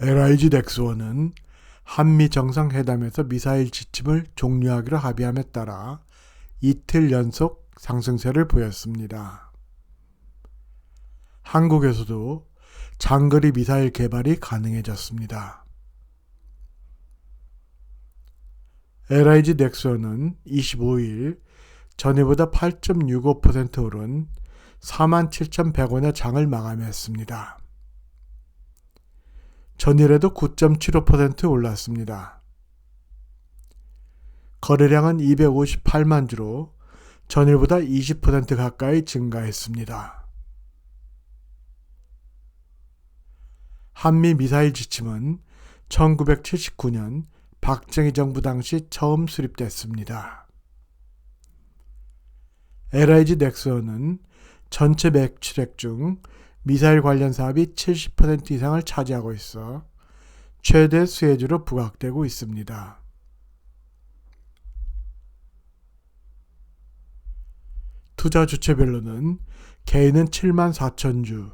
LIG 넥스원은 한미 정상회담에서 미사일 지침을 종료하기로 합의함에 따라 이틀 연속 상승세를 보였습니다. 한국에서도 장거리 미사일 개발이 가능해졌습니다. LIG 넥스원은 25일 전해보다 8.65% 오른 47,100원의 장을 마감했습니다. 전일에도 9.75% 올랐습니다. 거래량은 258만 주로 전일보다 20% 가까이 증가했습니다. 한미 미사일 지침은 1979년 박정희 정부 당시 처음 수립됐습니다. LIG 넥스원은 전체 매출액 중 미사일 관련 사업이 70% 이상을 차지하고 있어 최대 수혜주로 부각되고 있습니다. 투자 주체별로는 개인은 7만 4천 주,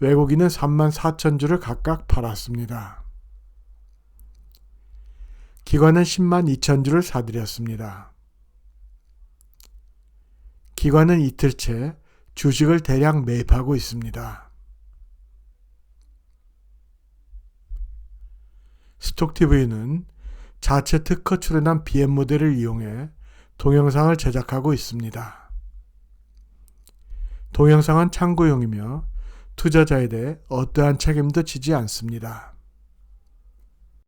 외국인은 3만 4천 주를 각각 팔았습니다. 기관은 10만 2천 주를 사들였습니다. 기관은 이틀째 주식을 대량 매입하고 있습니다. 스톡TV는 자체 특허 출연한 BM 모델을 이용해 동영상을 제작하고 있습니다. 동영상은 참고용이며 투자자에 대해 어떠한 책임도 지지 않습니다.